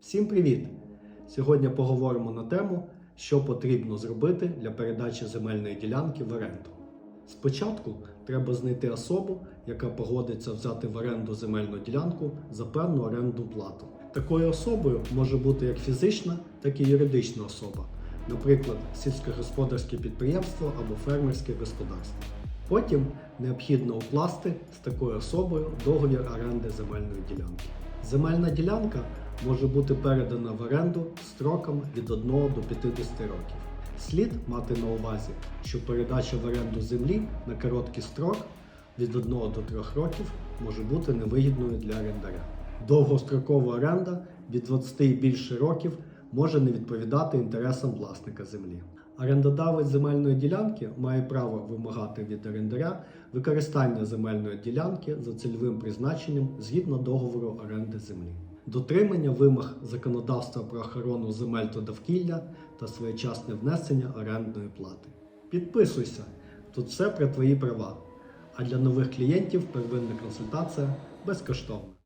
Всім привіт! Сьогодні поговоримо на тему, що потрібно зробити для передачі земельної ділянки в оренду. Спочатку треба знайти особу, яка погодиться взяти в оренду земельну ділянку за певну орендну плату. Такою особою може бути як фізична, так і юридична особа, наприклад, сільськогосподарське підприємство або фермерське господарство. Потім необхідно укласти з такою особою договір оренди земельної ділянки. Земельна ділянка може бути передана в оренду строком від 1 до 50 років. Слід мати на увазі, що передача в оренду землі на короткий строк від 1 до 3 років може бути невигідною для орендаря. Довгострокова оренда від 20 і більше років може не відповідати інтересам власника землі. Орендодавець земельної ділянки має право вимагати від орендаря використання земельної ділянки за цільовим призначенням згідно договору оренди землі. Дотримання вимог законодавства про охорону земель та довкілля та своєчасне внесення орендної плати. Підписуйся, тут все про твої права. А для нових клієнтів первинна консультація безкоштовна.